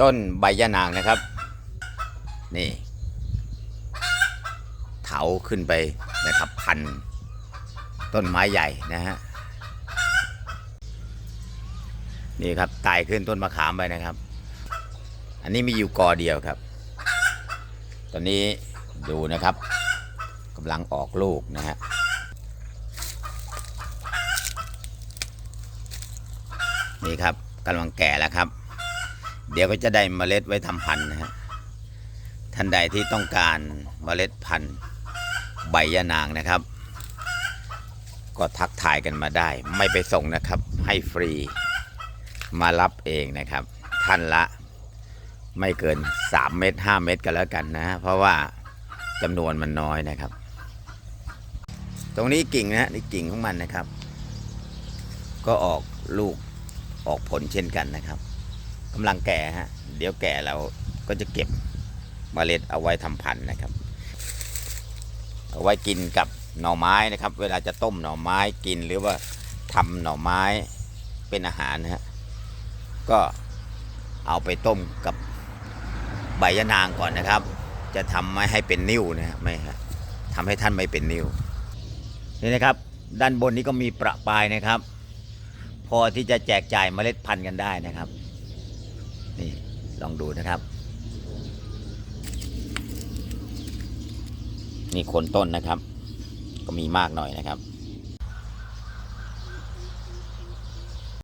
ต้นใบยะนางนะครับ นี่ เถาขึ้นไปนะครับ พัน ต้นไม้ใหญ่นะฮะ นี่ครับไต่ขึ้นต้นมะขามไปนะครับ อันนี้มีอยู่กอเดียวครับ ตอนนี้ดูนะครับกำลังออกลูกนะฮะนี่ครับกำลังแก่แล้วครับ เดี๋ยวก็จะได้เมล็ดไว้ทำพันธุ์นะฮะท่านใดที่ต้องการเมล็ดพันธุ์ใบยะนางนะครับ ก็ทักทายกันมาได้ ไม่ไปส่งนะครับ ให้ฟรีมารับเองนะครับ ท่านละไม่เกิน 3 เม็ด5เม็ดกันแล้วกันนะ เพราะว่าจำนวนมันน้อยนะครับ ตรงนี้กิ่งนะฮะนี่กิ่งของมันนะครับ ก็ออกลูกออกผลเช่นกันนะครับ กำลังแก่ฮะ เดี๋ยวแก่เราก็จะเก็บเมล็ดเอาไว้ทำพันธุ์นะครับ เอาไว้กินกับหน่อไม้นะครับ เวลาจะต้มหน่อไม้กินหรือว่าทำหน่อไม้เป็นอาหารนะฮะ ก็เอาไปต้มกับใบยะนางก่อนนะครับ จะทำไม่ให้เป็นนิ่วนะฮะไม่ฮะทำให้ท่านไม่เป็นนิ่วนี่นะครับด้านบนนี้ก็มีประปายนะครับ พอที่จะแจกจ่ายเมล็ดพันธุ์กันได้นะครับ ลองดูนะครับ นี่โคนต้นนะครับ ก็มีมากหน่อยนะครับ